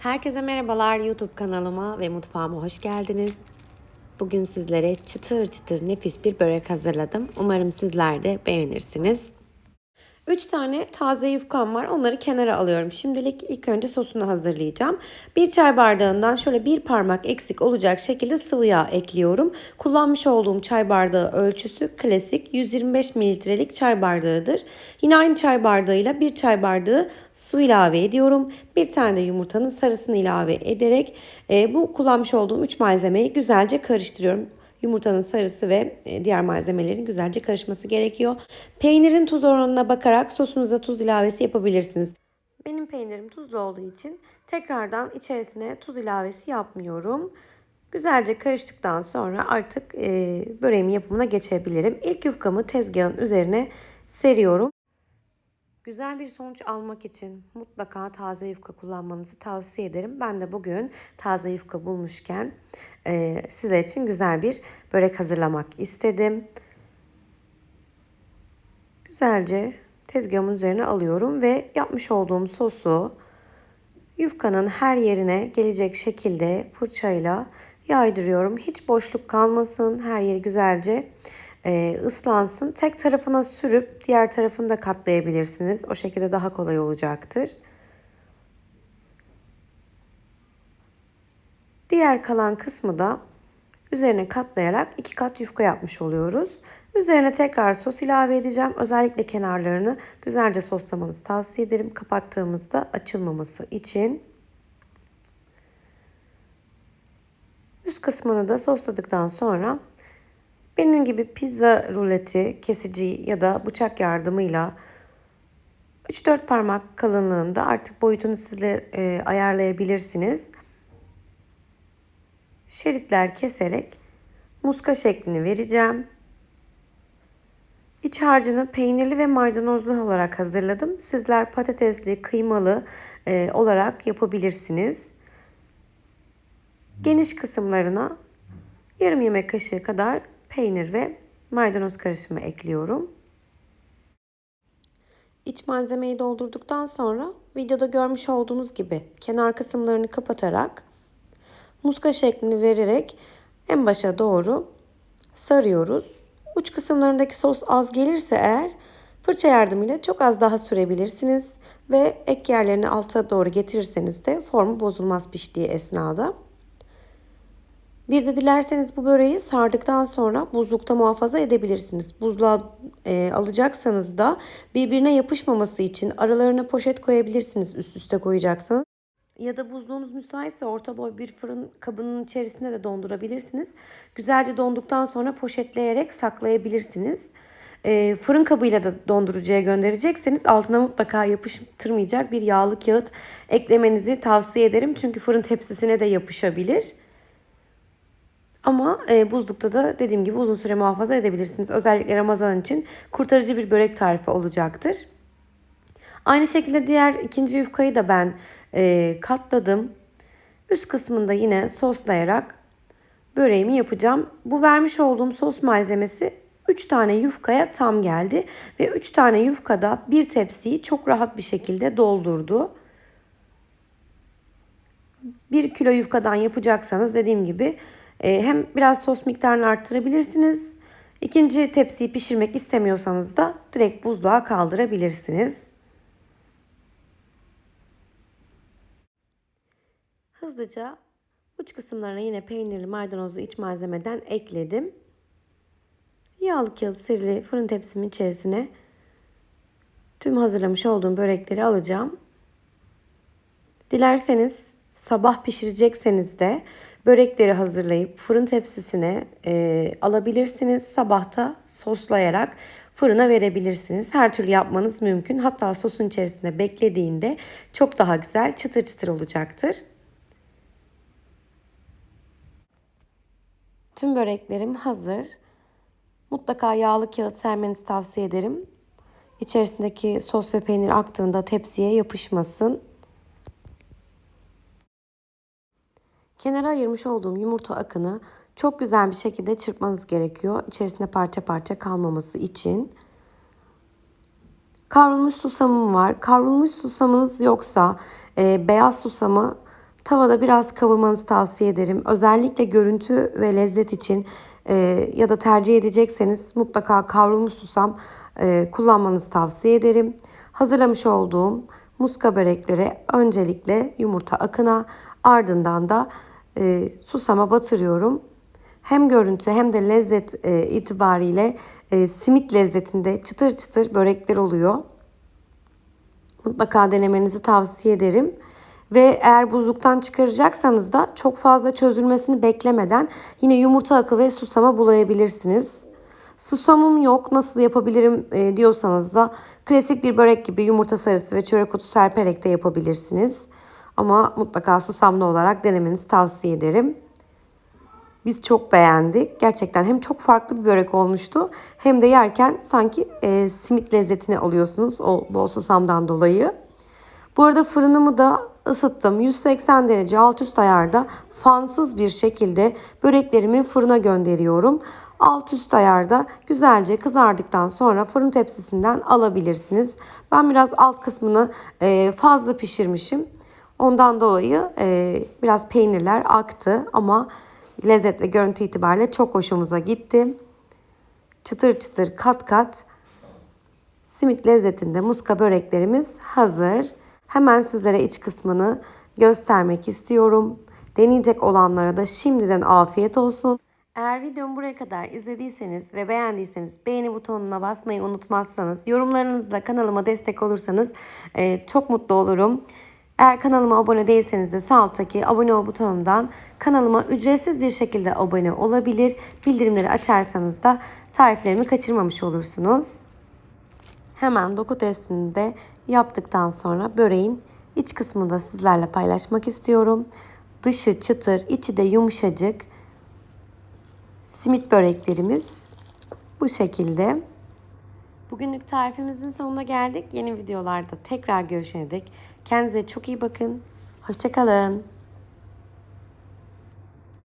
Herkese merhabalar YouTube kanalıma ve mutfağıma hoş geldiniz. Bugün sizlere çıtır çıtır nefis bir börek hazırladım. Umarım sizler de beğenirsiniz. 3 tane taze yufkam var. Onları kenara alıyorum. Şimdilik ilk önce sosunu hazırlayacağım. Bir çay bardağından şöyle bir parmak eksik olacak şekilde sıvı yağ ekliyorum. Kullanmış olduğum çay bardağı ölçüsü klasik 125 mililitrelik çay bardağıdır. Yine aynı çay bardağıyla bir çay bardağı su ilave ediyorum. Bir tane de yumurtanın sarısını ilave ederek e, bu kullanmış olduğum 3 malzemeyi güzelce karıştırıyorum. Yumurtanın sarısı ve e, diğer malzemelerin güzelce karışması gerekiyor. Peynirin tuz oranına bakarak sosunuza tuz ilavesi yapabilirsiniz. Benim peynirim tuzlu olduğu için tekrardan içerisine tuz ilavesi yapmıyorum. Güzelce karıştıktan sonra artık e, böreğimin yapımına geçebilirim. İlk yufkamı tezgahın üzerine seriyorum. Güzel bir sonuç almak için mutlaka taze yufka kullanmanızı tavsiye ederim. Ben de bugün taze yufka bulmuşken e, sizler için güzel bir börek hazırlamak istedim. Güzelce tezgahımın üzerine alıyorum ve yapmış olduğum sosu yufkanın her yerine gelecek şekilde fırçayla yaydırıyorum. Hiç boşluk kalmasın. Her yeri güzelce e, ıslansın. Tek tarafına sürüp diğer tarafını da katlayabilirsiniz. O şekilde daha kolay olacaktır. Diğer kalan kısmı da üzerine katlayarak iki kat yufka yapmış oluyoruz. Üzerine tekrar sos ilave edeceğim. Özellikle kenarlarını güzelce soslamanızı tavsiye ederim. Kapattığımızda açılmaması için. Üst kısmını da sosladıktan sonra benim gibi pizza ruleti kesici ya da bıçak yardımıyla 3-4 parmak kalınlığında artık boyutunu sizler e, ayarlayabilirsiniz. Şeritler keserek muska şeklini vereceğim. İç harcını peynirli ve maydanozlu olarak hazırladım. Sizler patatesli, kıymalı e, olarak yapabilirsiniz. Geniş kısımlarına yarım yemek kaşığı kadar peynir ve maydanoz karışımı ekliyorum. İç malzemeyi doldurduktan sonra videoda görmüş olduğunuz gibi kenar kısımlarını kapatarak muska şeklini vererek en başa doğru sarıyoruz. Uç kısımlarındaki sos az gelirse eğer fırça yardımıyla çok az daha sürebilirsiniz ve ek yerlerini alta doğru getirirseniz de formu bozulmaz piştiği esnada. Bir de dilerseniz bu böreği sardıktan sonra buzlukta muhafaza edebilirsiniz. Buzluğa e, alacaksanız da birbirine yapışmaması için aralarına poşet koyabilirsiniz üst üste koyacaksanız. Ya da buzluğunuz müsaitse orta boy bir fırın kabının içerisinde de dondurabilirsiniz. Güzelce donduktan sonra poşetleyerek saklayabilirsiniz. E, fırın kabıyla da dondurucuya gönderecekseniz altına mutlaka yapıştırmayacak bir yağlı kağıt eklemenizi tavsiye ederim. Çünkü fırın tepsisine de yapışabilir. Ama e, buzlukta da dediğim gibi uzun süre muhafaza edebilirsiniz. Özellikle Ramazan için kurtarıcı bir börek tarifi olacaktır. Aynı şekilde diğer ikinci yufkayı da ben e, katladım. Üst kısmında yine soslayarak böreğimi yapacağım. Bu vermiş olduğum sos malzemesi 3 tane yufkaya tam geldi. Ve 3 tane yufkada bir tepsiyi çok rahat bir şekilde doldurdu. 1 kilo yufkadan yapacaksanız dediğim gibi e, hem biraz sos miktarını arttırabilirsiniz. İkinci tepsiyi pişirmek istemiyorsanız da direkt buzluğa kaldırabilirsiniz. Hızlıca uç kısımlarına yine peynirli maydanozlu iç malzemeden ekledim. Yağlı kağıt serili fırın tepsimin içerisine tüm hazırlamış olduğum börekleri alacağım. Dilerseniz sabah pişirecekseniz de börekleri hazırlayıp fırın tepsisine e, alabilirsiniz. Sabahta soslayarak fırına verebilirsiniz. Her türlü yapmanız mümkün. Hatta sosun içerisinde beklediğinde çok daha güzel çıtır çıtır olacaktır. Tüm böreklerim hazır. Mutlaka yağlı kağıt sermenizi tavsiye ederim. İçerisindeki sos ve peynir aktığında tepsiye yapışmasın. Kenara ayırmış olduğum yumurta akını çok güzel bir şekilde çırpmanız gerekiyor. İçerisinde parça parça kalmaması için. Kavrulmuş susamım var. Kavrulmuş susamınız yoksa e, beyaz susamı Tavada biraz kavurmanızı tavsiye ederim. Özellikle görüntü ve lezzet için e, ya da tercih edecekseniz mutlaka kavrulmuş susam e, kullanmanızı tavsiye ederim. Hazırlamış olduğum muska börekleri öncelikle yumurta akına ardından da e, susama batırıyorum. Hem görüntü hem de lezzet e, itibariyle e, simit lezzetinde çıtır çıtır börekler oluyor. Mutlaka denemenizi tavsiye ederim. Ve eğer buzluktan çıkaracaksanız da çok fazla çözülmesini beklemeden yine yumurta akı ve susama bulayabilirsiniz. Susamım yok nasıl yapabilirim e, diyorsanız da klasik bir börek gibi yumurta sarısı ve çörek otu serperek de yapabilirsiniz. Ama mutlaka susamlı olarak denemenizi tavsiye ederim. Biz çok beğendik. Gerçekten hem çok farklı bir börek olmuştu hem de yerken sanki e, simit lezzetini alıyorsunuz o bol susamdan dolayı. Bu arada fırınımı da ısıttım. 180 derece alt üst ayarda fansız bir şekilde böreklerimi fırına gönderiyorum. Alt üst ayarda güzelce kızardıktan sonra fırın tepsisinden alabilirsiniz. Ben biraz alt kısmını e, fazla pişirmişim. Ondan dolayı e, biraz peynirler aktı ama lezzet ve görüntü itibariyle çok hoşumuza gitti. Çıtır çıtır kat kat simit lezzetinde muska böreklerimiz hazır. Hemen sizlere iç kısmını göstermek istiyorum. Deneyecek olanlara da şimdiden afiyet olsun. Eğer videomu buraya kadar izlediyseniz ve beğendiyseniz beğeni butonuna basmayı unutmazsanız, yorumlarınızla kanalıma destek olursanız e, çok mutlu olurum. Eğer kanalıma abone değilseniz de sağ alttaki abone ol butonundan kanalıma ücretsiz bir şekilde abone olabilir. Bildirimleri açarsanız da tariflerimi kaçırmamış olursunuz. Hemen doku testini de yaptıktan sonra böreğin iç kısmını da sizlerle paylaşmak istiyorum. Dışı çıtır, içi de yumuşacık. Simit böreklerimiz bu şekilde. Bugünlük tarifimizin sonuna geldik. Yeni videolarda tekrar görüşene dek kendinize çok iyi bakın. Hoşçakalın.